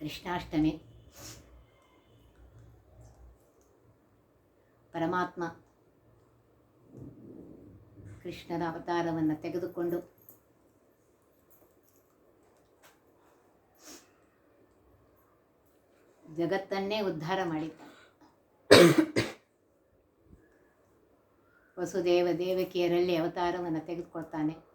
ಕೃಷ್ಣಾಷ್ಟಮಿ. ಪರಮಾತ್ಮ ಕೃಷ್ಣನ ಅವತಾರವನ್ನು ತೆಗೆದುಕೊಂಡು ಜಗತ್ತನ್ನೇ ಉದ್ಧಾರ ಮಾಡಿದ್ದಾನೆ ವಸುದೇವ ದೇವಕಿಯರಲ್ಲಿ ಅವತಾರವನ್ನು ತೆಗೆದುಕೊಳ್ತಾನೆ.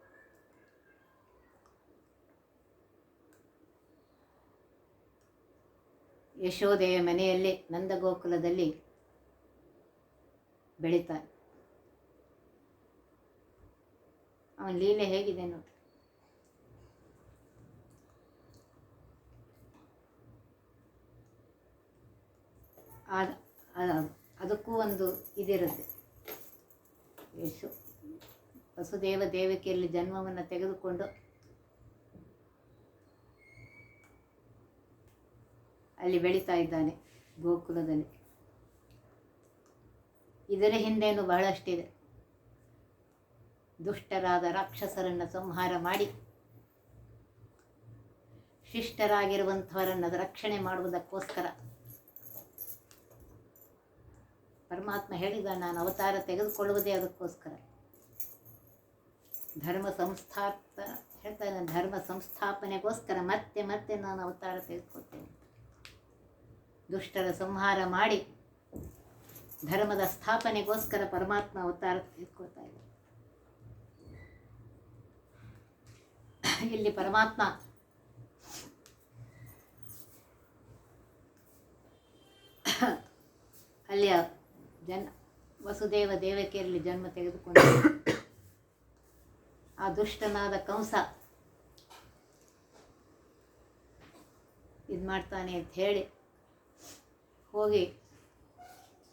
ಯಶೋದೆಯ ಮನೆಯಲ್ಲಿ ನಂದಗೋಕುಲದಲ್ಲಿ ಬೆಳೀತಾನೆ. ಅವನ ಲೀಲೆ ಹೇಗಿದೆ ನೋಡಿ. ಅದಕ್ಕೂ ಒಂದು ಇದಿರುತ್ತೆ. ಯಶೋ ವಸುದೇವ ದೇವಕಿಯಲ್ಲಿ ಜನ್ಮವನ್ನು ತೆಗೆದುಕೊಂಡು ಅಲ್ಲಿ ಬೆಳೀತಾ ಇದ್ದಾನೆ ಗೋಕುಲದಲ್ಲಿ. ಇದರ ಹಿಂದೇನು ಬಹಳಷ್ಟಿದೆ. ದುಷ್ಟರಾದ ರಾಕ್ಷಸರನ್ನು ಸಂಹಾರ ಮಾಡಿ, ಶಿಷ್ಟರಾಗಿರುವಂಥವರನ್ನು ರಕ್ಷಣೆ ಮಾಡುವುದಕ್ಕೋಸ್ಕರ. ಪರಮಾತ್ಮ ಹೇಳಿದ, ನಾನು ಅವತಾರ ತೆಗೆದುಕೊಳ್ಳುವುದೇ ಅದಕ್ಕೋಸ್ಕರ. ಧರ್ಮ ಸಂಸ್ಥಾಪ, ಹೇಳ್ತಾನೆ, ಧರ್ಮ ಸಂಸ್ಥಾಪನೆಗೋಸ್ಕರ ಮತ್ತೆ ಮತ್ತೆ ನಾನು ಅವತಾರ ತೆಗೆದುಕೊಳ್ತೇನೆ. ದುಷ್ಟರ ಸಂಹಾರ ಮಾಡಿ ಧರ್ಮದ ಸ್ಥಾಪನೆಗೋಸ್ಕರ ಪರಮಾತ್ಮ ಅವತಾರ ತೆಗೆದುಕೊಳ್ತಾ ಇದ್ದಾರೆ ಇಲ್ಲಿ ಪರಮಾತ್ಮ ಅಲ್ಲಿಯ ಜನ ವಸುದೇವ ದೇವಕಿಯಲ್ಲಿ ಜನ್ಮ ತೆಗೆದುಕೊಂಡ ಆ ದುಷ್ಟನಾದ ಕಂಸ ಇದು ಮಾಡ್ತಾನೆ ಅಂತ ಹೇಳಿ ಹೋಗಿ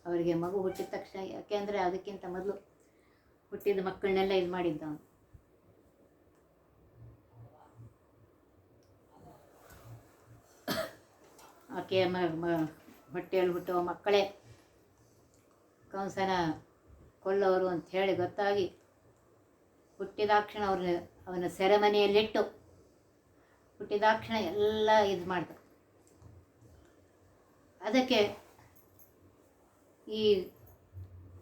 ಅವರಿಗೆ ಮಗು ಹುಟ್ಟಿದ ತಕ್ಷಣ ಯಾಕೆಂದರೆ ಅದಕ್ಕಿಂತ ಮೊದಲು ಹುಟ್ಟಿದ ಮಕ್ಕಳನ್ನೆಲ್ಲ ಇದು ಮಾಡಿದ್ದ ಅವನು. ಆಕೆಯ ಮ ಹೊಟ್ಟೆಯಲ್ಲಿ ಹುಟ್ಟುವ ಮಕ್ಕಳೇ ಕಂಸನ ಕೊಲ್ಲವರು ಅಂತ ಹೇಳಿ ಗೊತ್ತಾಗಿ ಹುಟ್ಟಿದಾಕ್ಷಣ ಅವ್ರನ್ನ ಅವನ ಸೆರೆಮನೆಯಲ್ಲಿಟ್ಟು ಹುಟ್ಟಿದಾಕ್ಷಣ ಎಲ್ಲ ಇದು ಮಾಡ್ದ. ಅದಕ್ಕೆ ಈ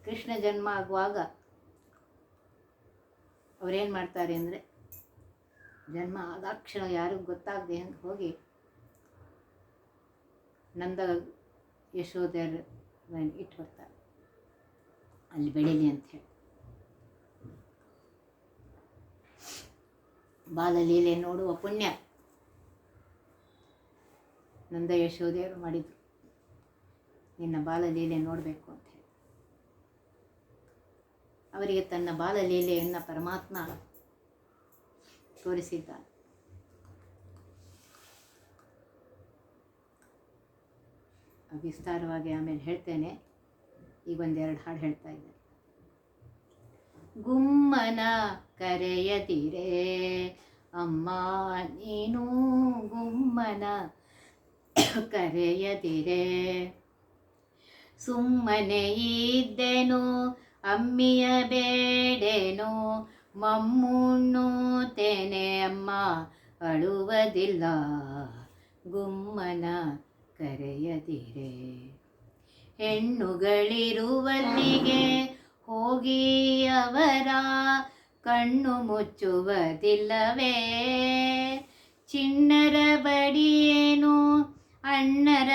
ಕೃಷ್ಣ ಜನ್ಮ ಆಗುವಾಗ ಅವರೇನು ಮಾಡ್ತಾರೆ ಅಂದರೆ ಜನ್ಮ ಆದಾಕ್ಷಣ ಯಾರಿಗೂ ಗೊತ್ತಾಗದೆ ಹಂಗೆ ಹೋಗಿ ನಂದ ಯಶೋಧರ ಇಟ್ಟು ಬರ್ತಾರೆ. ಅಲ್ಲಿ ಬೆಳೀಲಿ ಅಂತ ಹೇಳಿ. ಬಾಲಲೀಲೆ ನೋಡುವ ಪುಣ್ಯ ನಂದ ಯಶೋಧೆಯರು ಮಾಡಿದರು. ನಿನ್ನ ಬಾಲಲೀಲೆ ನೋಡಬೇಕು ಅಂತ ಹೇಳಿ. ಅವರಿಗೆ ತನ್ನ ಬಾಲಲೀಲೆಯನ್ನು ಪರಮಾತ್ಮ ತೋರಿಸಿದ್ದಾನೆ. ವಿಸ್ತಾರವಾಗಿ ಆಮೇಲೆ ಹೇಳ್ತೇನೆ. ಈಗ ಒಂದೆರಡು ಹಾಡು ಹೇಳ್ತಾ ಇದ್ದೆ. ಗುಮ್ಮನ ಕರೆಯದಿರೆ, ಅಮ್ಮ ನೀನು ಗುಮ್ಮನ ಕರೆಯದಿರೆ. ಸುಮ್ಮನೆ ಇದ್ದೆನು ಅಮ್ಮಿಯ ಬೇಡೇನು ಮಮ್ಮುಣ್ಣುತ್ತೇನೆ ಅಮ್ಮ, ಅಳುವುದಿಲ್ಲ, ಗುಮ್ಮನ ಕರೆಯದಿರೆ. ಹೆಣ್ಣುಗಳಿರುವಲ್ಲಿಗೆ ಹೋಗಿ ಅವರ ಕಣ್ಣು ಮುಚ್ಚುವುದಿಲ್ಲವೇ? ಚಿಣ್ಣರ ಬಡಿಯೇನು ಅಣ್ಣರ,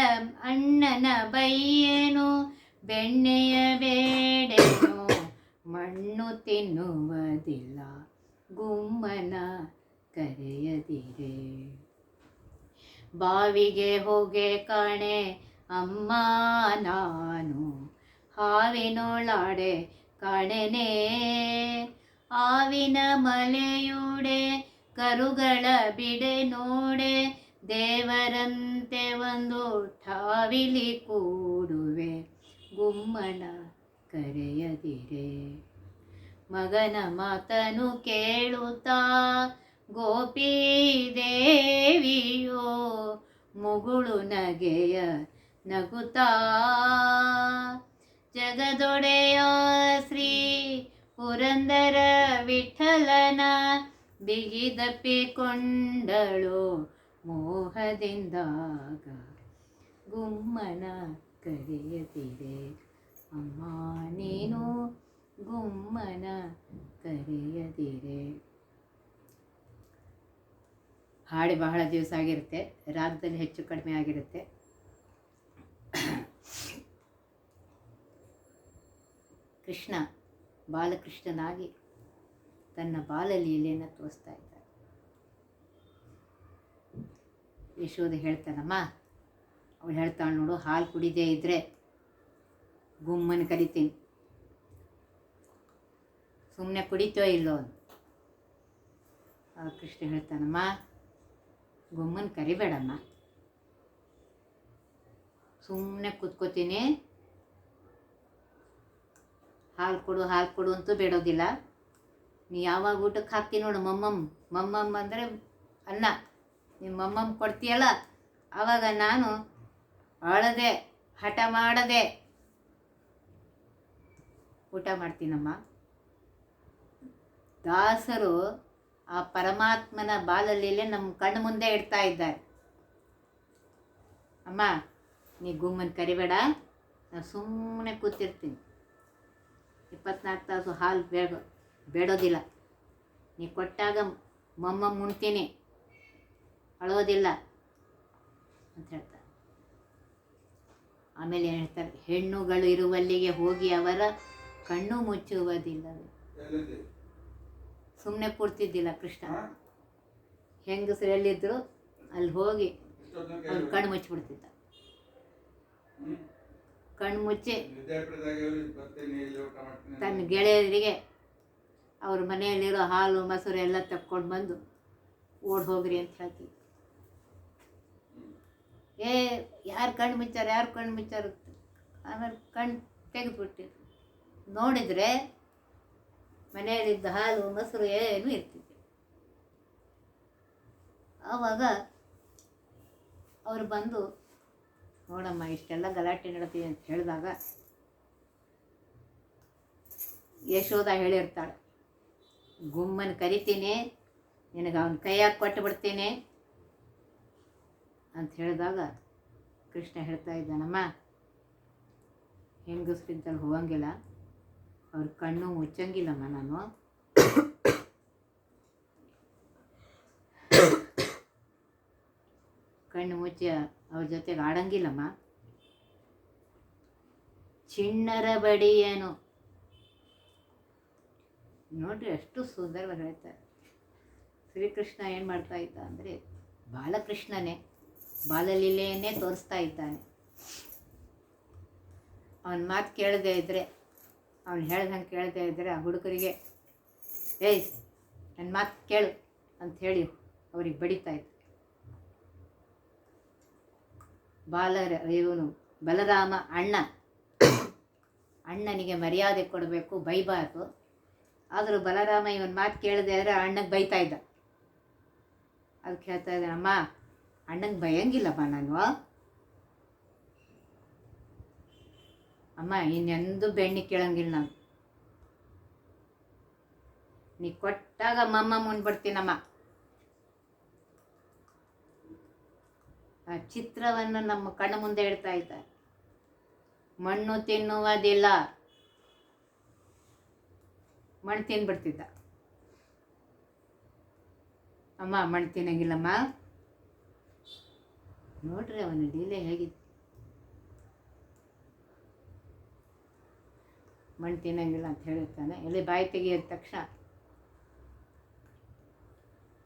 ಅಣ್ಣನ ಬೈಯೇನು? ಬೆಣ್ಣೆಯ ಬೇಡೆನು? ಮಣ್ಣು ತಿನ್ನುವುದಿಲ್ಲ, ಗುಮ್ಮನ ಕರೆಯದಿರೆ. ಬಾವಿಗೆ ಹೋಗೆ ಕಾಣೆ, ಅಮ್ಮ ನಾನು ಹಾವಿನೊಳಾಡೆ ಕಾಣೆನೇ. ಆವಿನ ಮಲೆಯುಡೆ, ಕರುಗಳ ಬಿಡೆ ನೋಡೆ ದೇವರಂತೆ ಒಂದು ಠಾವಿಲಿ ಕೂಡುವೆ ಗುಮ್ಮನ ಕರೆಯದಿರೆ. ಮಗನ ಮಾತನು ಕೇಳುತ್ತಾ, ಗೋಪಿ ದೇವಿಯೋ, ಮುಗುಳು ನಗೆಯ ನಗುತ್ತಾ. ಜಗದೊಡೆಯ ಶ್ರೀ ಪುರಂದರ ವಿಠಲನ ಬಿಗಿದಪ್ಪಿಕೊಂಡಳು. ಮೋಹದಿಂದಾಗ ಗುಮ್ಮನ ಕರೆಯದಿರೆ. ಅಮ್ಮ, ನೀನು ಗುಮ್ಮನ ಕರೆಯದಿರೆ. ಹಾಡಿ ಬಹಳ ದಿವಸ ಆಗಿರುತ್ತೆ, ರಾಗದಲ್ಲಿ ಹೆಚ್ಚು ಕಡಿಮೆ ಆಗಿರುತ್ತೆ. ಕೃಷ್ಣ, ಬಾಲಕೃಷ್ಣನಾಗಿ ತನ್ನ ಬಾಲಲೀಲೆಯನ್ನು ತೋರಿಸ್ತಾ ಇದ್ದಾನೆ. ಯಶೋಧ ಹೇಳ್ತಾನಮ್ಮ, ಅವಳು ಹೇಳ್ತಾಳೆ ನೋಡು, ಹಾಲು ಕುಡಿದೇ ಇದ್ದರೆ ಗುಮ್ಮನ ಕರಿತೀನಿ. ಸುಮ್ಮನೆ ಕುಡಿತೋ ಇಲ್ಲೋ ಆಗ ಕೃಷ್ಣ ಹೇಳ್ತಾನಮ್ಮ, ಗುಮ್ಮನ ಕರಿಬೇಡಮ್ಮ. ಸುಮ್ಮನೆ ಕೂತ್ಕೋತೀನಿ. ಹಾಲು ಕೊಡು ಹಾಲು ಕೊಡು ಅಂತೂ ಬೇಡೋದಿಲ್ಲ. ನೀ ಯಾವಾಗ ಊಟಕ್ಕೆ ಹಾಕ್ತೀನಿ ನೋಡು ಮಮ್ಮಮ್ಮ ಮಮ್ಮಮ್ಮ ಅಂದರೆ ಅನ್ನ. ನಿಮ್ಮ ಅಮ್ಮಮ್ಮ ಕೊಡ್ತೀಯಲ್ಲ? ಆವಾಗ ನಾನು ಅಳದೆ, ಹಠ ಮಾಡದೆ ಊಟ ಮಾಡ್ತೀನಮ್ಮ. ದಾಸರು ಆ ಪರಮಾತ್ಮನ ಬಾಲಲೀಲೆ ನಮ್ಮ ಕಣ್ಣು ಮುಂದೆ ಇಡ್ತಾ ಇದ್ದಾರೆ. ಅಮ್ಮ, ನೀ ಗುಮ್ಮನ್ ಕರಿಬೇಡ. ನಾನು ಸುಮ್ಮನೆ ಕೂತಿರ್ತೀನಿ. ಇಪ್ಪತ್ನಾಲ್ಕು ತಾಸು ಹಾಲು ಬೇಡ ಬೇಡೋದಿಲ್ಲ. ನೀ ಕೊಟ್ಟಾಗ ಮಮ್ಮ ಮುಣ್ತೀನಿ ಅಳೋದಿಲ್ಲ ಅಂತ ಹೇಳ್ತಾರೆ. ಆಮೇಲೆ ಏನು ಹೇಳ್ತಾರೆ ಹೆಣ್ಣುಗಳು ಇರುವಲ್ಲಿಗೆ ಹೋಗಿ ಅವರ ಕಣ್ಣು ಮುಚ್ಚುವುದಿಲ್ಲವೇ? ಸುಮ್ಮನೆ ಕೂರ್ತಿದ್ದಿಲ್ಲ ಕೃಷ್ಣ. ಹೆಂಗಸರು ಎಲ್ಲಿದ್ರು ಅಲ್ಲಿ ಹೋಗಿ ಅವ್ರು ಕಣ್ಣು ಮುಚ್ಚಿಬಿಡ್ತಿದ್ದ. ಕಣ್ಣು ಮುಚ್ಚಿ ತನ್ನ ಗೆಳೆಯರಿಗೆ ಅವ್ರ ಮನೆಯಲ್ಲಿರೋ ಹಾಲು ಮೊಸರು ಎಲ್ಲ ತಕ್ಕೊಂಡು ಬಂದು ಓಡ್ ಹೋಗ್ರಿ ಅಂತ ಹೇಳ್ತಿದ್ದ ಏ, ಯಾರು ಕಣ್ಣು ಮಿಚ್ಚಾರ, ಯಾರು ಕಣ್ಣು ಮಿಚ್ಚಾರ ಆಮೇಲೆ ಕಣ್ಣು ತೆಗೆದುಬಿಟ್ಟಿದ್ರು ನೋಡಿದರೆ ಮನೆಯಲ್ಲಿದ್ದ ಹಾಲು, ಮೊಸರು ಏನು ಇರ್ತಿದ್ದೆ ಆವಾಗ ಅವರು ಬಂದು, ನೋಡಮ್ಮ, ಇಷ್ಟೆಲ್ಲ ಗಲಾಟೆ ನಡೀತಿದೆ ಅಂತ ಹೇಳಿದಾಗ ಯಶೋಧ ಹೇಳಿರ್ತಾಳೆ, ಗುಮ್ಮನ ಕರಿತೀನಿ, ನಿನಗೆ ಅವನ ಕೈಯಾಗಿ ಕೊಟ್ಟು ಬಿಡ್ತೀನಿ ಅಂತ ಹೇಳಿದಾಗ ಕೃಷ್ಣ ಹೇಳ್ತಾ ಇದ್ದಾನಮ್ಮ, ಹೆಂಗಸ್ರಿದ್ದಲ್ಲಿ ಹೋಗಂಗಿಲ್ಲ, ಅವ್ರ ಕಣ್ಣು ಮುಚ್ಚಂಗಿಲ್ಲಮ್ಮ ನಾನು. ಕಣ್ಣು ಮುಚ್ಚಿ ಅವ್ರ ಜೊತೆಗೆ ಆಡಂಗಿಲ್ಲಮ್ಮ. ಚಿಣ್ಣರ ಬಡಿಯೇನು ನೋಡ್ರಿ ಎಷ್ಟು ಸುಂದರವಾಗಿ ಹೇಳ್ತಾರೆ. ಶ್ರೀಕೃಷ್ಣ ಏನು ಮಾಡ್ತಾ ಇದ್ದ ಅಂದರೆ ಬಾಲಕೃಷ್ಣನೇ. ಬಾಲಲೀಲೆಯನ್ನೇ ತೋರಿಸ್ತಾ ಇದ್ದಾನೆ. ಅವನ ಮಾತು ಕೇಳದೇ ಇದ್ದರೆ ಅವನು ಹೇಳ್ದಂಗೆ ಕೇಳದೇ ಇದ್ದರೆ ಆ ಹುಡುಗರಿಗೆ, ಏಯ್ ನನ್ನ ಮಾತು ಕೇಳು ಅಂತ ಹೇಳಿ ಅವ್ರಿಗೆ ಬಡಿತಾ ಇತ್ತು ಬಾಲರ ಇವನು ಬಲರಾಮ ಅಣ್ಣ. ಅಣ್ಣನಿಗೆ ಮರ್ಯಾದೆ ಕೊಡಬೇಕು, ಬೈಬಾರ್ದು. ಆದರೂ ಬಲರಾಮ ಇವನ್ ಮಾತು ಕೇಳದೆ ಆದರೆ ಅಣ್ಣಗೆ ಬೈತಾ ಇದ್ದ. ಅದಕ್ಕೆ ಹೇಳ್ತಾ ಇದ್ದಾನೆ, ಅಮ್ಮ ಅಣ್ಣಂಗೆ ಭಯಂಗಿಲ್ಲಪ್ಪ ನಾನು. ಅಮ್ಮ, ಇನ್ನೆಂದು ಬೆಣ್ಣೆ ಕೇಳಂಗಿಲ್ಲ ನಾನು. ನೀ ಕೊಟ್ಟಾಗ ಅಮ್ಮಮ್ಮ ಮುಂದ್ಬಿಡ್ತೀನಮ್ಮ ಆ ಚಿತ್ರವನ್ನು ನಮ್ಮ ಕಣ್ಣ ಮುಂದೆ ಇಡ್ತಾ ಇದ್ದಾರೆ ಮಣ್ಣು ತಿನ್ನುವುದಿಲ್ಲ. ಮಣ್ಣು ತಿನ್ಬಿಡ್ತಿದ್ದ. ಅಮ್ಮ, ಮಣ್ಣು ತಿನ್ನಂಗಿಲ್ಲಮ್ಮ. ನೋಡ್ರಿ ಅವನ ಲೀಲೆ ಹೇಗಿದೆ ಮಣ್ಣು ತಿನ್ನಂಗಿಲ್ಲ ಅಂತ ಹೇಳಿರ್ತಾನೆ ಎಲ್ಲಿ ಬಾಯಿ ತೆಗಿಯದ ತಕ್ಷಣ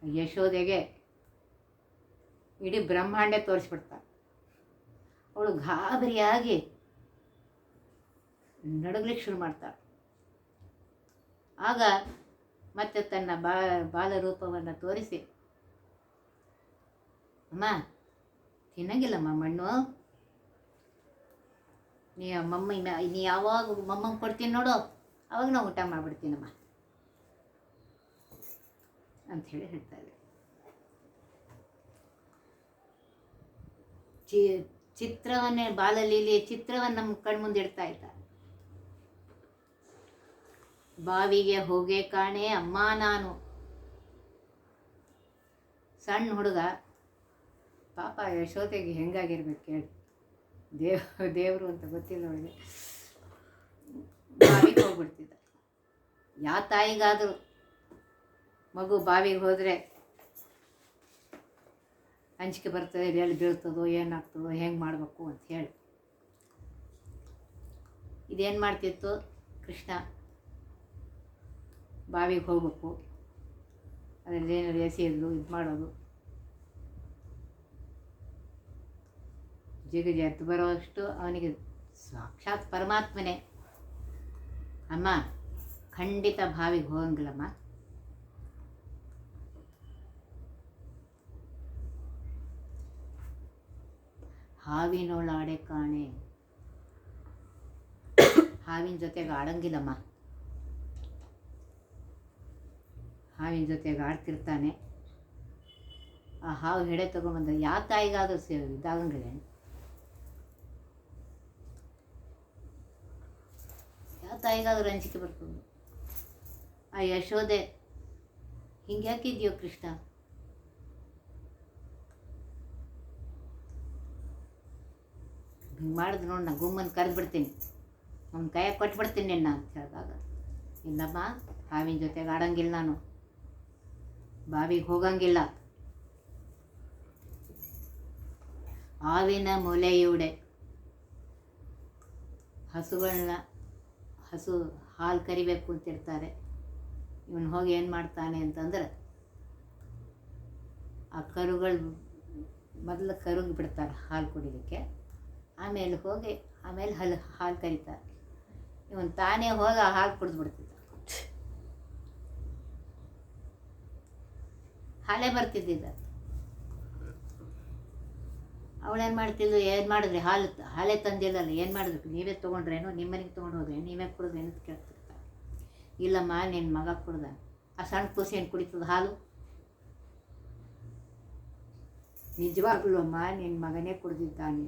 ಯಶೋದೆಗೆ ಇಡೀ ಬ್ರಹ್ಮಾಂಡ ತೋರಿಸ್ಬಿಡ್ತಾಳೆ ಅವಳು ಗಾಬರಿಯಾಗಿ ನಡಗ್ಲಿಕ್ಕೆ ಶುರು ಮಾಡ್ತಾಳೆ. ಆಗ ಮತ್ತೆ ತನ್ನ ಬಾ, ಬಾಲರೂಪವನ್ನು ತೋರಿಸಿ, ಅಮ್ಮ ತಿನ್ನಂಗಿಲ್ಲಮ್ಮ ಮಣ್ಣು. ನೀ ಮಮ್ಮ ನೀ ಯಾವಾಗ ಮಮ್ಮಂಗೆ ಕೊಡ್ತೀನಿ ನೋಡು. ಅವಾಗ ನಾವು ಊಟ ಮಾಡಿಬಿಡ್ತೀನಮ್ಮ. ಅಂಥೇಳಿ ಹೇಳ್ತಾ ಇದ್ದೆ ಚಿ ಚಿತ್ರವನ್ನೇ, ಬಾಲಲೀಲಿ ಚಿತ್ರವನ್ನು ನಮ್ಮ ಕಣ್ಮುಂದೆ ಇಡ್ತಾ ಇದ್ದ. ಬಾವಿಗೆ ಹೋಗೆ ಕಾಣೆ ಅಮ್ಮ ನಾನು. ಸಣ್ಣ ಹುಡುಗ. ಪಾಪ ಯಶೋತೆಗೆ ಹೆಂಗಾಗಿರ್ಬೇಕು ಹೇಳಿ. ದೇವ್, ದೇವರು ಅಂತ ಗೊತ್ತಿಲ್ಲ ಅವಳಿಗೆ. ಬಾವಿಗೆ ಹೋಗ್ಬಿಡ್ತಿದ್ದ. ಯಾವ ತಾಯಿಗಾದರೂ ಮಗು ಬಾವಿಗೆ ಹೋದರೆ ಅಂಜಿಕೆ ಬರ್ತದೆ ಎಲ್ಲಿ ಬೀಳ್ತದೋ, ಏನಾಗ್ತದೋ, ಹೆಂಗೆ ಮಾಡಬೇಕು ಅಂತ ಹೇಳಿ. ಇದೇನು ಮಾಡ್ತಿತ್ತು ಕೃಷ್ಣ? ಬಾವಿಗೆ ಹೋಗ್ಬೇಕು. ಅದರಲ್ಲಿ ಏನಾದ್ರು ಎಸೆಯೋದು ಇದು ಮಾಡೋದು ಜಿಗಜಿ ಎದ್ದು ಬರೋಷ್ಟು ಅವನಿಗೆ ಸಾಕ್ಷಾತ್ ಪರಮಾತ್ಮನೇ. ಅಮ್ಮ, ಖಂಡಿತ ಬಾವಿಗೆ ಹೋಗಂಗಿಲ್ಲಮ್ಮ. ಹಾವಿನೊಳಾಡೆ ಕಾಣೆ. ಹಾವಿನ ಜೊತೆಗೆ ಆಡಂಗಿಲ್ಲಮ್ಮ. ಹಾವಿನ ಜೊತೆಗೆ ಆಡ್ತಿರ್ತಾನೆ. ಆ ಹಾವು ಹೆಡೆ ತಗೊಂಬಂದ ಯಾವ ತಾಯಿಗಾದ್ರೂ ಇದಾಗಂಗಿಲ್ಲ ಯಾವ ತಾಯಿಗಾದ್ರೂ ಅಂಜಿಕೆ ಬರ್ತದೆ. ಆ ಯಶೋದೆ, ಹಿಂಗೆ ಹಾಕಿದ್ಯೋ ಕೃಷ್ಣ? ಹಿಂಗೆ ಮಾಡಿದ್ರು ನೋಡಿ ನಾನು ಗುಮ್ಮನ್ನು ಕರೆದ್ಬಿಡ್ತೀನಿ. ಅವ್ನ ಕೈಯಾಗೆ ಕೊಟ್ಬಿಡ್ತೀನಿ ನಿನ್ನ ಅಂತ ಹೇಳಿದಾಗ, ಇಲ್ಲಮ್ಮ, ಹಾವಿನ ಜೊತೆಗೆ ಆಡೋಂಗಿಲ್ಲ ನಾನು. ಬಾವಿಗೆ ಹೋಗಂಗಿಲ್ಲ. ಹಾವಿನ ಮೊಲೆಯುಡೆ ಹಸುಗಳನ್ನ ಹಸು ಹಾಲು ಕರಿಬೇಕು ಅಂತಿರ್ತಾರೆ. ಇವನು ಹೋಗಿ ಏನು ಮಾಡ್ತಾನೆ ಅಂತಂದ್ರೆ ಆ ಕರುಗಳು ಮೊದಲು ಕರುಗೆ ಬಿಡ್ತಾರೆ ಹಾಲು ಕುಡಿಲಿಕ್ಕೆ. ಆಮೇಲೆ ಹೋಗಿ ಆಮೇಲೆ ಹಲ್ ಹಾಲು ಕರಿತಾರೆ. ಇವನು ತಾನೇ ಹೋಗಿ ಆ ಹಾಲು ಕುಡಿದು ಬಿಡ್ತಿದ್ದ. ಹಾಲೇ ಬರ್ತಿದ್ದಿದ್ದ. ಅವಳೇನು ಮಾಡ್ತಿದ್ಲು ಏನು ಮಾಡಿದ್ರಿ? ಹಾಲು, ಹಾಲೇ ತಂದಿಲ್ಲಲ್ಲ, ಏನು ಮಾಡಿದ್ರು? ನೀವೇ ತೊಗೊಂಡ್ರೇನು? ನಿಮ್ಮ ಮನೆಗೆ ತೊಗೊಂಡು ಹೋದ್ರಿ ನೀವೇ ಕುಡಿದ್ರೇನು ಅಂತ ಕೇಳ್ತಿರ್ತಾರೆ. ಇಲ್ಲಮ್ಮ ನಿನ್ನ ಮಗ ಕುಡ್ದ. ಆ ಸಣ್ಣ ಕೂಸಿ ಏನು ಕುಡಿತದ? ಹಾಲು? ನಿಜವಾಗ್ಲೂ ಅಮ್ಮ ನಿನ್ನ ಮಗನೇ ಕುಡ್ದಿದ್ದಾನೆ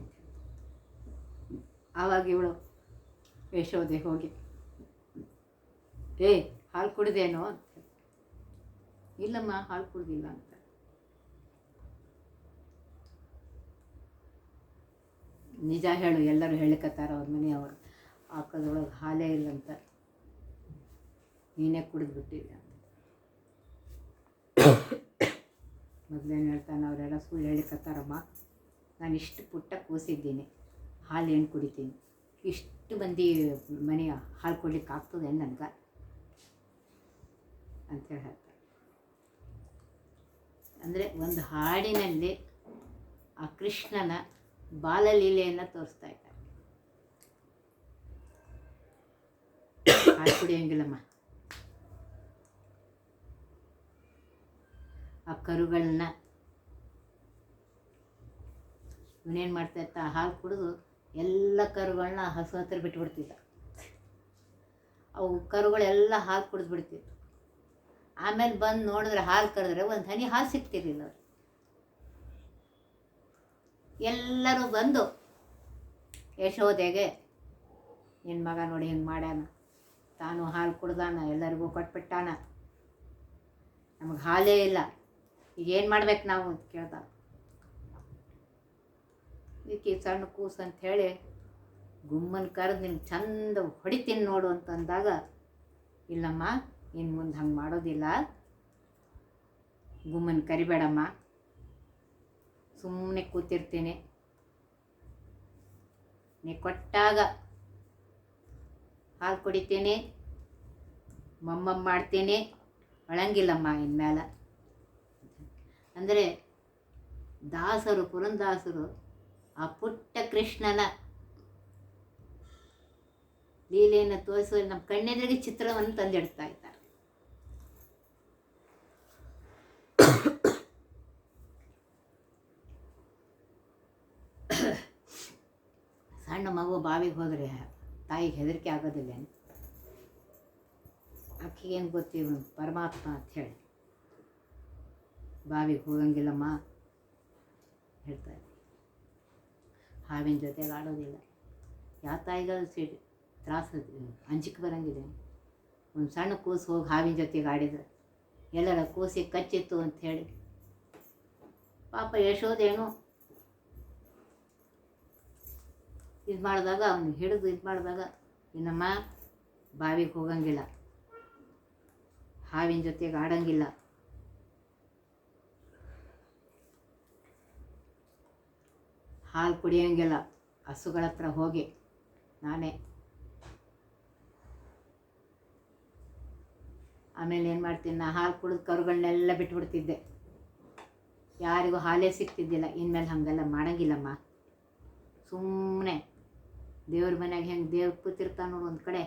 ಆವಾಗ ಇವಳು ಯಶೋದೆ ಹೋಗಿ ಏ ಹಾಲು ಕುಡ್ದೇನೋ? ಅಂತ ಇಲ್ಲಮ್ಮ, ಹಾಲು ಕುಡ್ದಿಲ್ಲ ಅಂತ ನಿಜ ಹೇಳು, ಎಲ್ಲರೂ ಹೇಳಿಕತ್ತಾರ ಅವ್ರ ಮನೆಯವರು ಆಕದೊಳಗೆ ಹಾಲೇ ಇಲ್ಲಂತ. ನೀನೇ ಕುಡಿದ್ಬಿಟ್ಟಿದ್ದೆ ಅಂತ ಮೊದಲೇನು ಹೇಳ್ತಾನೆ, ಅವರೆಲ್ಲ ಸುಳ್ಳು ಹೇಳಿಕತ್ತಾರಮ್ಮ. ನಾನು ಇಷ್ಟು ಪುಟ್ಟ ಕೂಸಿದ್ದೀನಿ. ಹಾಲು ಏನು ಕುಡಿತೀನಿ? ಇಷ್ಟು ಮಂದಿ ಮನೆ ಹಾಲು ಕೊಡ್ಲಿಕ್ಕೆ ಆಗ್ತದೆ ನನಗೆ? ಅಂತೇಳಿ ಹೇಳ್ತಾರೆ ಅಂದರೆ ಒಂದು ಹಾಡಿನಲ್ಲಿ ಆ ಕೃಷ್ಣನ ಬಾಲಲೀಲೆಯನ್ನು ತೋರಿಸ್ತಾ ಇದ್ದಾರೆ. ಹಾಲು ಕುಡಿಯೋಂಗಿಲ್ಲಮ್ಮ ಆ ಕರುಗಳನ್ನ ಇವನೇನು ಮಾಡ್ತಾ ಇತ್ತ ಹಾಲು ಕುಡಿದು ಎಲ್ಲ ಕರುಗಳನ್ನ ಹಸು ಹತ್ರ ಬಿಟ್ಬಿಡ್ತಿದ್ದ. ಅವು ಕರುಗಳೆಲ್ಲ ಹಾಲು ಕುಡಿದ್ಬಿಡ್ತಿತ್ತು ಆಮೇಲೆ ಬಂದು ನೋಡಿದ್ರೆ ಹಾಲು ಕರೆದ್ರೆ ಒಂದು ಹನಿ ಹಾಲು ಸಿಗ್ತಿರ್ಲಿಲ್ಲ ಅವ್ರಿಗೆ. ಎಲ್ಲರೂ ಬಂದು ಯಶೋದೆಗೆ ನಿನ್ನ ಮಗ ನೋಡಿ ಹಿಂಗೆ ಮಾಡ್ಯಾನ. ತಾನು ಹಾಲು ಕುಡ್ದಾನ, ಎಲ್ಲರಿಗೂ ಕೊಟ್ಬಿಟ್ಟಾನ. ನಮಗೆ ಹಾಲೇ ಇಲ್ಲ. ಈಗ ಏನು ಮಾಡ್ಬೇಕು ನಾವು ಅಂತ ಕೇಳ್ದ ಇದಕ್ಕೆ ಸಣ್ಣ ಕೂಸು ಹೇಳಿ ಗುಮ್ಮನ್ ಕರೆದು ನಿನ್ನ ಚಂದ ಹೊಡಿತೀನಿ ನೋಡು ಅಂತಂದಾಗ, ಇಲ್ಲಮ್ಮ ಇನ್ನು ಮುಂದೆ ಹಂಗೆ ಮಾಡೋದಿಲ್ಲ. ಗುಮ್ಮನ್ ಕರಿಬೇಡಮ್ಮ. ಸುಮ್ಮನೆ ಕೂತಿರ್ತೀನಿ. ನೀ ಕೊಟ್ಟಾಗ ಹಾಲು ಕುಡಿತೀನಿ ಮಮ್ಮಮ್ಮ ಮಾಡ್ತೀನಿ, ಒಳಂಗಿಲ್ಲಮ್ಮ ಇನ್ಮೇಲೆ ಅಂದರೆ ದಾಸರು, ಪುರಂದಾಸರು, ಆ ಪುಟ್ಟ ಕೃಷ್ಣನ ಲೀಲೆಯನ್ನು ತೋರಿಸುವ ನಮ್ಮ ಕಣ್ಣೆದುರಿಗೆ ಚಿತ್ರವನ್ನು ತಂದಿಡ್ತಾ ಸಣ್ಣ ಬಾವಿಗೆ ಹೋದರೆ ತಾಯಿಗೆ ಹೆದರಿಕೆ ಆಗೋದಿಲ್ಲ ಅಕ್ಕಿಗೇನು ಗೊತ್ತಿ ಪರಮಾತ್ಮ ಅಂತ ಹೇಳಿ. ಬಾವಿಗೆ ಹೋಗಂಗಿಲ್ಲಮ್ಮ ಹೇಳ್ತಾರೆ ಹಾವಿನ ಜೊತೆಗೆ ಆಡೋದಿಲ್ಲ. ಯಾವ ತಾಯಿಗಳು ಸಿಡಿ ತ್ರಾಸ ಅಂಜಿಕೆ ಬರಂಗಿದೆ. ಒಂದು ಸಣ್ಣ ಕೂಸು ಹೋಗಿ ಹಾವಿನ ಜೊತೆಗೆ ಆಡಿದ್ರೆ ಎಲ್ಲರ ಕೂಸಿಗೆ ಕಚ್ಚಿತ್ತು ಅಂತ ಹೇಳಿ. ಪಾಪ ಯಶೋದೇನು ಇದು ಮಾಡಿದಾಗ ಅವ್ನು ಹಿಡಿದು ಇದು ಮಾಡಿದಾಗ ಏನಮ್ಮ? ಬಾವಿಗೆ ಹೋಗಂಗಿಲ್ಲ. ಹಾವಿನ ಜೊತೆಗೆ ಆಡಂಗಿಲ್ಲ. ಹಾಲು ಕುಡಿಯೋಂಗಿಲ್ಲ. ಹಸುಗಳ ಹತ್ರ ಹೋಗಿ. ನಾನೇ. ಆಮೇಲೆ ಏನು ಮಾಡ್ತೀನಿ? ನಾ ಹಾಲು ಕುಡಿದು ಕರುಗಳನ್ನೆಲ್ಲ ಬಿಟ್ಬಿಡ್ತಿದ್ದೆ. ಯಾರಿಗೂ ಹಾಲೇ ಸಿಗ್ತಿದ್ದಿಲ್ಲ. ಇನ್ಮೇಲೆ ಹಾಗೆಲ್ಲ ಮಾಡಂಗಿಲ್ಲಮ್ಮ. ಸುಮ್ಮನೆ ದೇವ್ರ ಮನ್ಯಾಗ ಹೆಂಗೆ ದೇವ್ರು ಕೂತಿರ್ತಾನೆ ನೋಡು ಒಂದು ಕಡೆ.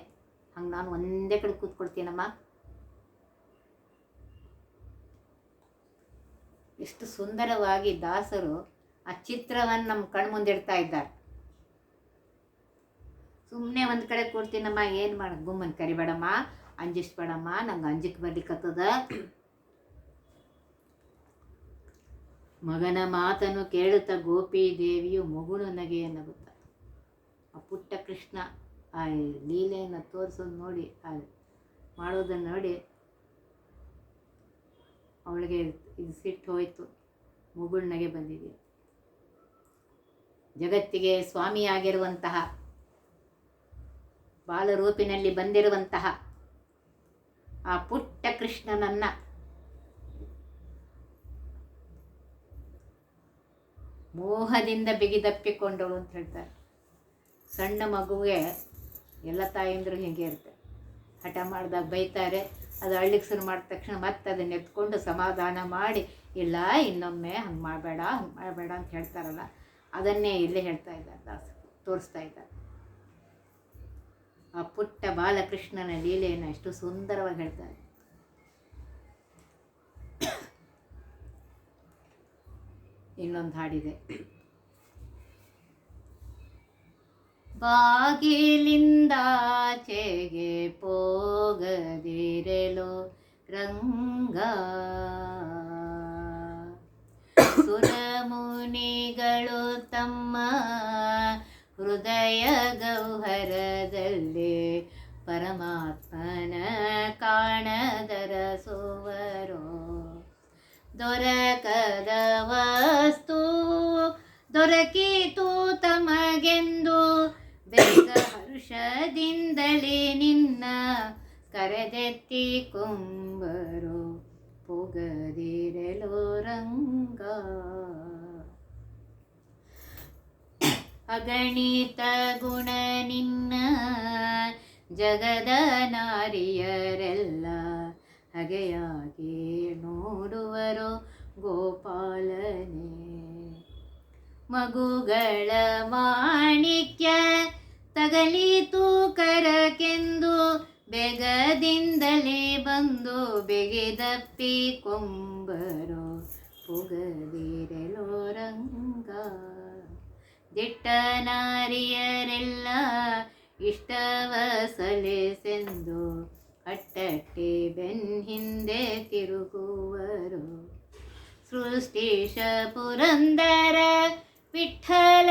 ಹಂಗೆ ನಾನು ಒಂದೇ ಕಡೆ ಕೂತ್ಕೊಳ್ತೀನಮ್ಮ. ಎಷ್ಟು ಸುಂದರವಾಗಿ ದಾಸರು ಆ ಚಿತ್ರವನ್ನು ನಮ್ಮ ಕಣ್ಮುಂದಿಡ್ತಾ ಇದ್ದಾರೆ. ಸುಮ್ಮನೆ ಒಂದು ಕಡೆ ಕೂಡ್ತೀನಮ್ಮ ಏನು ಮಾಡ, ಗುಮ್ಮನ್ ಕರಿಬೇಡಮ್ಮ ಅಂಜಿಸ್ಬೇಡಮ್ಮ ನಂಗೆ ಅಂಜಿಕೆ ಬರ್ಲಿಕ್ಕತ್ತದ ಮಗನ ಮಾತನ್ನು ಕೇಳುತ್ತಾ ಗೋಪಿ ದೇವಿಯು ಮಗುಳು ನಗೆ ನಗುತ್ತ ಪುಟ್ಟ ಕೃಷ್ಣ ಆ ಲೀಲೆಯನ್ನು ತೋರಿಸೋದು ನೋಡಿ, ಆ ಮಾಡೋದನ್ನು ನೋಡಿ ಅವಳಿಗೆ ಇದು ಸಿಟ್ಟು ಹೋಯಿತು, ಮುಗುಳ್ನಗೆ ಬಂದಿದೆ ಜಗತ್ತಿಗೆ ಸ್ವಾಮಿಯಾಗಿರುವಂತಹ, ಬಾಲರೂಪಿನಲ್ಲಿ ಬಂದಿರುವಂತಹ ಆ ಪುಟ್ಟ ಕೃಷ್ಣನನ್ನು ಮೋಹದಿಂದ ಬಿಗಿದಪ್ಪಿಕೊಂಡಳು ಅಂತ ಹೇಳ್ತಾರೆ. ಸಣ್ಣ ಮಗುವಿಗೆ ಎಲ್ಲ ತಾಯಂದರು ಹಿಂಗೆ ಇರುತ್ತೆ ಹಠ ಮಾಡಿದಾಗ ಬೈತಾರೆ. ಅದು ಅಳ್ಳಿಗೆ ಶುರು ಮಾಡಿದ ತಕ್ಷಣ ಮತ್ತೆ ಅದನ್ನ ಎತ್ಕೊಂಡು ಸಮಾಧಾನ ಮಾಡಿ, ಇಲ್ಲ, ಇನ್ನೊಮ್ಮೆ ಹಂಗೆ ಮಾಡಬೇಡ ಹಂಗೆ ಮಾಡಬೇಡ ಅಂತ ಹೇಳ್ತಾರಲ್ಲ, ಅದನ್ನೇ ಇಲ್ಲೇ ಹೇಳ್ತಾ ಇದ್ದಾರೆ ದಾಸ ತೋರಿಸ್ತಾ ಇದ್ದಾರೆ. ಆ ಪುಟ್ಟ ಬಾಲಕೃಷ್ಣನ ಲೀಲೆಯನ್ನು ಎಷ್ಟು ಸುಂದರವಾಗಿ ಹೇಳ್ತಾರೆ. ಇನ್ನೊಂದು ಹಾಡಿದೆ. ಬಾಗಿಲಿಂದಾಚೆಗೆ ಪೋಗದಿರಲು ರಂಗ. ಸುರಮುನಿಗಳು ತಮ್ಮ ಹೃದಯ ಗೌಹರದಲ್ಲಿ ಪರಮಾತ್ಮನ ಕಾಣದರಸುವರು. ದೊರಕದ ವಸ್ತು ದೊರಕಿತು ತಮಗೆಂದು ಹರ್ಷದಿಂದಲೇ ನಿನ್ನ ಕರೆದೆತ್ತಿ ಕೊಂಬರು ಪುಗದಿರಲು ರಂಗ. ಅಗಣಿತ ಗುಣ ನಿನ್ನ ಜಗದ ನಾರಿಯರೆಲ್ಲ ಹಗೆಯಾಗಿ ನೋಡುವರು ಗೋಪಾಲನೇ. ಮಗುಗಳ ಮಾಣಿಕ್ಯ ತಗಲಿತು ಕರಕೆಂದು ಬೆಗದಿಂದಲೇ ಬಂದು ಬೆಗೆದಪ್ಪಿ ಕೊಂಬರು ಪುಗದಿರಲೋ ರಂಗ. ದಿಟ್ಟ ನಾರಿಯರೆಲ್ಲ ಇಷ್ಟವ ಸಲೆಸೆಂದು ಅಟ್ಟಟ್ಟಿ ಬೆನ್ ಹಿಂದೆ ತಿರುಗುವರು. ಸೃಷ್ಟಿಶ ಪುರಂದರ ವಿಠಲರಾಯನೇ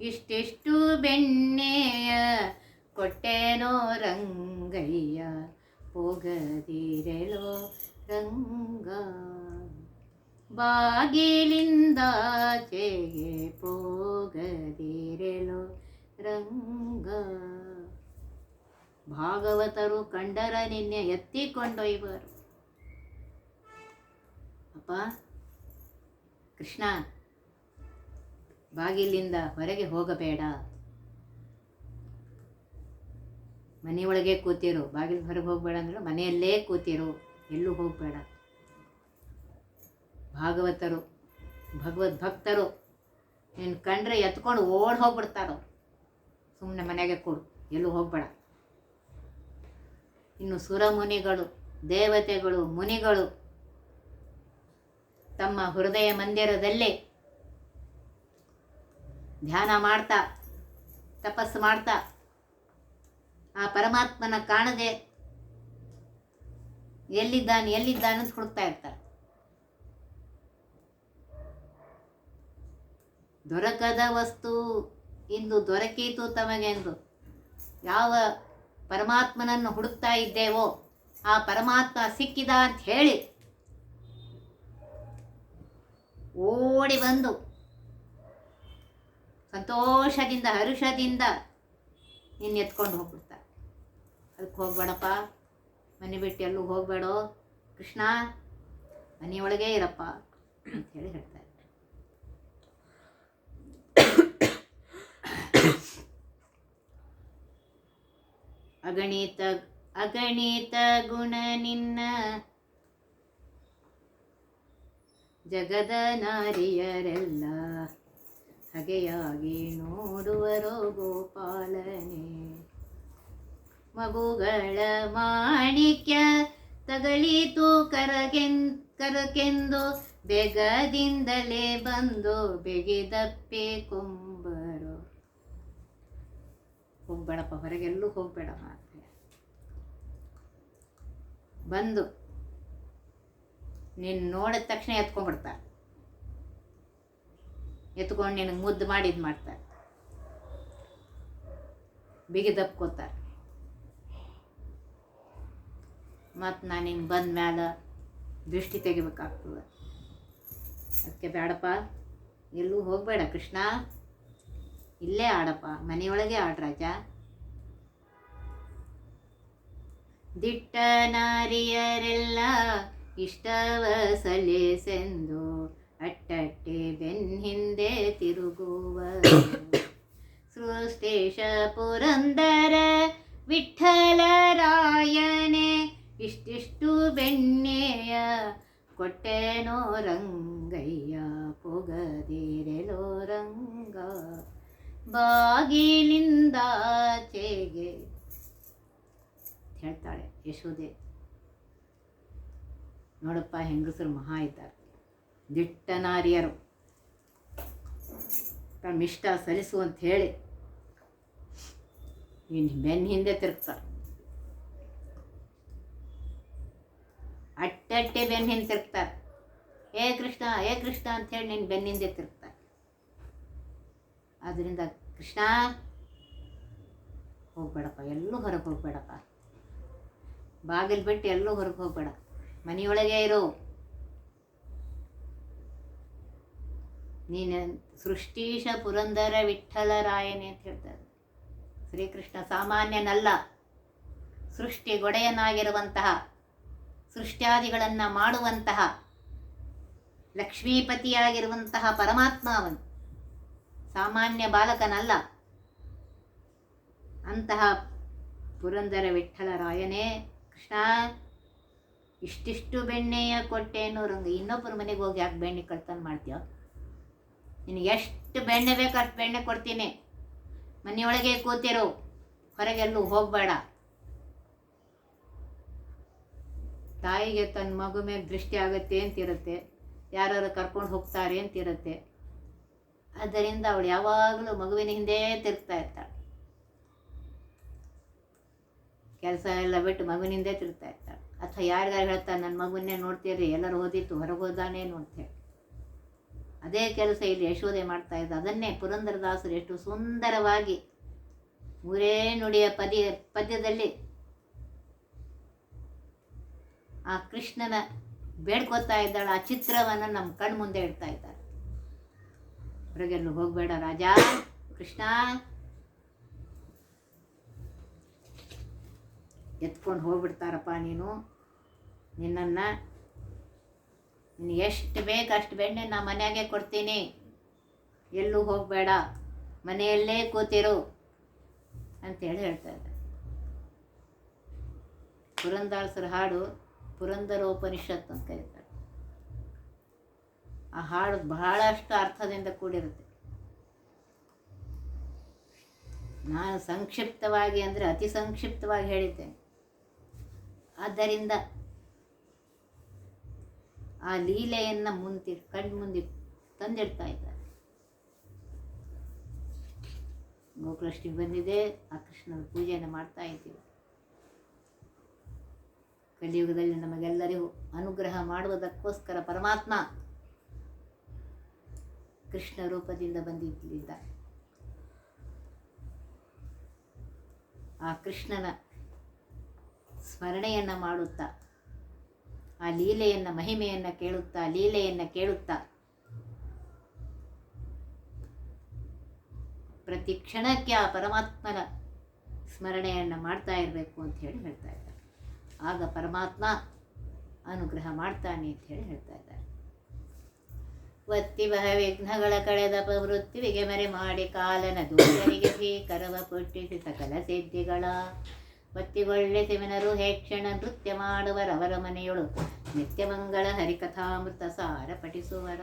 ಇಷ್ಟಿಷ್ಟು ಬೆಣ್ಣೆಯ ಕೊಟ್ಟೆನೋ ರಂಗಯ್ಯ ಹೋಗದಿರಲೋ ರಂಗ. ಬಾಗಿಲಿಂದಾಚೆಗೆ ಹೋಗದಿರಲೋ ರಂಗ. ಭಾಗವತರು ಕಂಡರ ನಿನ್ನೆ ಎತ್ತಿಕೊಂಡೊಯ್ಯುವರು ಅಪ್ಪ, ಕೃಷ್ಣ ಬಾಗಿಲಿಂದ ಹೊರಗೆ ಹೋಗಬೇಡ. ಮನೆಯೊಳಗೆ ಕೂತಿರು. ಬಾಗಿಲು ಹೊರಗೆ ಹೋಗಬೇಡ ಅಂದ್ರೆ ಮನೆಯಲ್ಲೇ ಕೂತಿರು. ಎಲ್ಲೂ ಹೋಗಬೇಡ. ಭಾಗವತರು, ಭಗವದ್ ಭಕ್ತರು ನೀನು ಕಂಡ್ರೆ ಎತ್ಕೊಂಡು ಓಡ್ ಹೋಗ್ಬಿಡ್ತಾರೋ. ಸುಮ್ಮನೆ ಮನೆಗೆ ಕೊಡು ಎಲ್ಲೂ ಹೋಗಬೇಡ. ಇನ್ನು ಸುರಮುನಿಗಳು, ದೇವತೆಗಳು, ಮುನಿಗಳು ತಮ್ಮ ಹೃದಯ ಮಂದಿರದಲ್ಲಿ ಧ್ಯಾನ ಮಾಡ್ತಾ, ತಪಸ್ಸು ಮಾಡ್ತಾ, ಆ ಪರಮಾತ್ಮನ ಕಾಣದೆ ಎಲ್ಲಿದ್ದಾನೆ ಎಲ್ಲಿದ್ದಾನೆ ಅಂತ ಹುಡುಕ್ತಾ ಇರ್ತಾರೆ. ದೊರಕದ ವಸ್ತು ಇಂದು ದೊರಕೀತು ತಮಗೆಂದು. ಯಾವ ಪರಮಾತ್ಮನನ್ನು ಹುಡುಕ್ತಾ ಇದ್ದೇವೋ, ಆ ಪರಮಾತ್ಮ ಸಿಕ್ಕಿದ ಅಂತ ಹೇಳಿ ಓಡಿ ಬಂದು ಸಂತೋಷದಿಂದ, ಹರುಷದಿಂದ ನಿನ್ನ ಎತ್ಕೊಂಡು ಹೋಗ್ಬಿಡ್ತಾರೆ. ಅದಕ್ಕೆ ಹೋಗ್ಬೇಡಪ್ಪ, ಮನೆ ಬಿಟ್ಟು ಎಲ್ಲೂ ಹೋಗಬೇಡೋ. ಕೃಷ್ಣ, ಮನೆಯೊಳಗೆ ಇರಪ್ಪ ಹೇಳಿ ಹೇಳ್ತಾರೆ. ಅಗಣಿತ ಅಗಣಿತ ಗುಣ ನಿನ್ನ ಜಗದ ನಾರಿಯರೆಲ್ಲ ಹಗೆಯಾಗಿ ನೋಡುವರೋ ಗೋಪಾಲನೆ. ಮಗುಗಳ ಮಾಣಿಕ್ಯ ತಗಳಿತು ಕರಗೆನ್, ಕರಕೆಂದು ಬೆಗದಿಂದಲೇ ಬಂದು ಬೆಗೆದಪ್ಪೆ ಕೊಂಬರು. ಹೋಗ್ಬೇಡಪ್ಪ, ಹೊರಗೆಲ್ಲೂ ಹೋಗ್ಬೇಡ ಮಾತ್ರ ಬಂದು ನೀನು ನೋಡಿದ ತಕ್ಷಣ ಎತ್ಕೊಂಡ್ಬಿಡ್ತಾರೆ. ಎತ್ಕೊಂಡು ನಿನಗೆ ಮುದ್ದು ಮಾಡಿ ಇದು ಮಾಡ್ತಾರೆ. ಬಿಗಿದಪ್ಕೋತಾರೆ ಮತ್ತು ನಾನು ಹಿಂಗೆ ಬಂದ ಮೇಲೆ ದೃಷ್ಟಿ ತೆಗಿಬೇಕಾಗ್ತದೆ. ಅದಕ್ಕೆ ಬೇಡಪ್ಪ ಎಲ್ಲೂ ಹೋಗಬೇಡ ಕೃಷ್ಣ. ಇಲ್ಲೇ ಆಡಪ್ಪ, ಮನೆಯೊಳಗೆ ಆಡ್ರಾಜ ದಿಟ್ಟ ನಾರಿಯರೆಲ್ಲ ಇಷ್ಟವ ಸಲಿಸೆಂದು ಅಟ್ಟಟ್ಟೆ ಬೆನ್ ಹಿಂದೆ ತಿರುಗುವ ಸೃಷ್ಟೇಶ ಪುರಂದರ ವಿಠಲರಾಯನೆ ಇಷ್ಟಿಷ್ಟು ಬೆಣ್ಣೆಯ ಕೊಟ್ಟೆನೋ ರಂಗಯ್ಯ ಪೊಗದಿರೆಲೋ ರಂಗ ಬಾಗಿಲಿಂದಾಚೆಗೆ ಹೇಳ್ತಾಳೆ ಯಶೋದೆ ನೋಡಪ್ಪ ಹೆಂಗಸರು ಮಹಾ ಇದ್ದಾರೆ ದಿಟ್ಟ ನಾರಿಯರು ತಮ್ಮಿಷ್ಟ ಸಲ್ಲಿಸು ಅಂತ ಹೇಳಿ ಇನ್ನು ಬೆನ್ನ ಹಿಂದೆ ತಿರುಗ್ತಾರೆ. ಅಟ್ಟಟ್ಟೆ ಬೆನ್ನ ಹಿಂದೆ ತಿರುಗ್ತಾರೆ. ಏ ಕೃಷ್ಣ ಏ ಕೃಷ್ಣ ಅಂತ ಹೇಳಿ ನಿನ್ನ ಬೆನ್ನಿಂದೆ ತಿರುಗ್ತಾರೆ. ಆದ್ದರಿಂದ ಕೃಷ್ಣ, ಹೋಗ್ಬೇಡಪ್ಪ, ಎಲ್ಲೂ ಹೊರಗೆ ಹೋಗ್ಬೇಡಪ್ಪ. ಬಾಗಿಲು ಬಿಟ್ಟು ಎಲ್ಲೂ ಹೊರಗೆ ಹೋಗ್ಬೇಡ. ಮನೆಯೊಳಗೆ ಇರು. ನೀನು ಸೃಷ್ಟೀಶ ಪುರಂದರ ವಿಠ್ಠಲರಾಯನೇ ಅಂತ ಹೇಳ್ತಾರೆ. ಶ್ರೀಕೃಷ್ಣ ಸಾಮಾನ್ಯನಲ್ಲ. ಸೃಷ್ಟಿ ಗೊಡೆಯನಾಗಿರುವಂತಹ, ಸೃಷ್ಟ್ಯಾದಿಗಳನ್ನು ಮಾಡುವಂತಹ, ಲಕ್ಷ್ಮೀಪತಿಯಾಗಿರುವಂತಹ ಪರಮಾತ್ಮ ಅವನು. ಸಾಮಾನ್ಯ ಬಾಲಕನಲ್ಲ. ಅಂತಹ ಪುರಂದರ ವಿಠ್ಠಲರಾಯನೇ ಕೃಷ್ಣ, ಇಷ್ಟಿಷ್ಟು ಬೆಣ್ಣೆಯ ಕೊಟ್ಟೆ ರಂಗ ಇನ್ನೊಬ್ಬರ ಮನೆಗೆ ಹೋಗಿ ಯಾಕೆ ಬೆಣ್ಣೆ ಕಳ್ತನ ಮಾಡ್ತೀಯ? ನಿನಗೆ ಎಷ್ಟು ಬೆಣ್ಣೆ ಬೇಕು ಅಷ್ಟು ಬೆಣ್ಣೆ ಕೊಡ್ತೀನಿ. ಮನೆಯೊಳಗೆ ಕೂತಿರು. ಹೊರಗೆಲ್ಲೂ ಹೋಗಬೇಡ. ತಾಯಿಗೆ ತನ್ನ ಮಗು ಮೇಲೆ ದೃಷ್ಟಿ ಆಗುತ್ತೆ ಅಂತಿರುತ್ತೆ. ಯಾರು ಕರ್ಕೊಂಡು ಹೋಗ್ತಾರೆ ಅಂತಿರುತ್ತೆ. ಆದ್ದರಿಂದ ಅವಳು ಯಾವಾಗಲೂ ಮಗುವಿನ ಹಿಂದೆ ತಿರುಗ್ತಾ ಇರ್ತಾಳೆ. ಕೆಲಸ ಎಲ್ಲ ಬಿಟ್ಟು ಮಗುವಿನ ಹಿಂದೆ ತಿರುಗ್ತಾ ಇರ್ತಾಳೆ. ಅಥವಾ ಯಾರಿಗಾರು ಹೇಳ್ತಾ ನನ್ನ ಮಗುವನ್ನೇ ನೋಡ್ತೀರಿ, ಎಲ್ಲರೂ ಓದಿತ್ತು ಹೊರಗೆ ಹೋದಾನೆ ನೋಡ್ತೇವೆ ಅದೇ ಕೆಲಸ ಇಲ್ಲಿ ಯಶೋದೆ ಮಾಡ್ತಾ ಇದ್ದ. ಅದನ್ನೇ ಪುರಂದರದಾಸರು ಎಷ್ಟು ಸುಂದರವಾಗಿ ಮೂರೇ ನುಡಿಯ ಪದ್ಯ, ಪದ್ಯದಲ್ಲಿ ಆ ಕೃಷ್ಣನ ಬೇಡ್ಕೋತಾ ಇದ್ದಾಳೆ, ಆ ಚಿತ್ರವನ್ನು ನಮ್ಮ ಕಣ್ಣು ಮುಂದೆ ಇಡ್ತಾ ಇದ್ದಾರೆ. ಹೊರಗೆಲ್ಲೂ ಹೋಗಬೇಡ ರಾಜ. ಕೃಷ್ಣ, ಎತ್ಕೊಂಡು ಹೋಗ್ಬಿಡ್ತಾರಪ್ಪ ನೀನು. ನಿನ್ನನ್ನು ಎಷ್ಟು ಬೇಕು ಅಷ್ಟು ಬೆಣ್ಣೆ ನಾ ಮನೆಯಾಗೆ ಕೊಡ್ತೀನಿ. ಎಲ್ಲೂ ಹೋಗಬೇಡ. ಮನೆಯಲ್ಲೇ ಕೂತಿರು ಅಂತೇಳಿ ಹೇಳ್ತಾ ಇದ್ದಾರೆ ಪುರಂದಾಸರ ಹಾಡು ಪುರಂದರೋಪನಿಷತ್ ಅಂತ ಕರೀತಾರೆ. ಆ ಹಾಡು ಬಹಳಷ್ಟು ಅರ್ಥದಿಂದ ಕೂಡಿರುತ್ತೆ. ನಾನು ಸಂಕ್ಷಿಪ್ತವಾಗಿ ಅಂದರೆ ಅತಿ ಸಂಕ್ಷಿಪ್ತವಾಗಿ ಹೇಳಿದ್ದೇನೆ. ಆದ್ದರಿಂದ ಆ ಲೀಲೆಯನ್ನು ಮುಂದೆ ಕಣ್ಣು ಮುಂದೆ ತಂದಿಡ್ತಾ ಇದ್ದಾರೆ. ಗೋಕುಲಾಷ್ಟಮಿ ಬಂದಿದೆ, ಆ ಕೃಷ್ಣನ ಪೂಜೆಯನ್ನು ಮಾಡ್ತಾ ಇದ್ದೀವಿ. ಕಲಿಯುಗದಲ್ಲಿ ನಮಗೆಲ್ಲರಿಗೂ ಅನುಗ್ರಹ ಮಾಡುವುದಕ್ಕೋಸ್ಕರ ಪರಮಾತ್ಮ ಕೃಷ್ಣ ರೂಪದಿಂದ ಬಂದಿದ್ದ ಆ ಕೃಷ್ಣನ ಸ್ಮರಣೆಯನ್ನು ಮಾಡುತ್ತಾ ಆ ಲೀಲೆಯನ್ನು, ಮಹಿಮೆಯನ್ನು ಕೇಳುತ್ತಾ, ಲೀಲೆಯನ್ನು ಕೇಳುತ್ತಾ. ಪ್ರತಿ ಕ್ಷಣಕ್ಕೆ ಆ ಪರಮಾತ್ಮನ ಸ್ಮರಣೆಯನ್ನು ಮಾಡ್ತಾ ಇರಬೇಕು ಅಂತ ಹೇಳಿ ಹೇಳ್ತಾ ಇದ್ದಾರೆ. ಆಗ ಪರಮಾತ್ಮ ಅನುಗ್ರಹ ಮಾಡ್ತಾನೆ ಅಂತ ಹೇಳಿ ಹೇಳ್ತಾ ಇದ್ದಾರೆ. ವತ್ತಿ ಬಹ ವಿಘ್ನಗಳ ಕಳೆದ ಪ್ರವೃತ್ತಿವಿಗೆ ಮರೆ ಮಾಡಿ ಕಾಲನ ದೂರರಿಗೆ ಭೀಕರವ ಪುಟ್ಟಿಸಿ ಸಕಲ ಸಿದ್ಧಿಗಳ ಒತ್ತಿಗೊಳ್ಳೆ ಸೆಮಿನರು ಹೇಕ್ಷಣ ನೃತ್ಯ ಮಾಡುವರವರ ಮನೆಯೊಳು. ನಿತ್ಯಮಂಗಳ ಹರಿಕಥಾಮೃತ ಸಾರ ಪಠಿಸುವರ.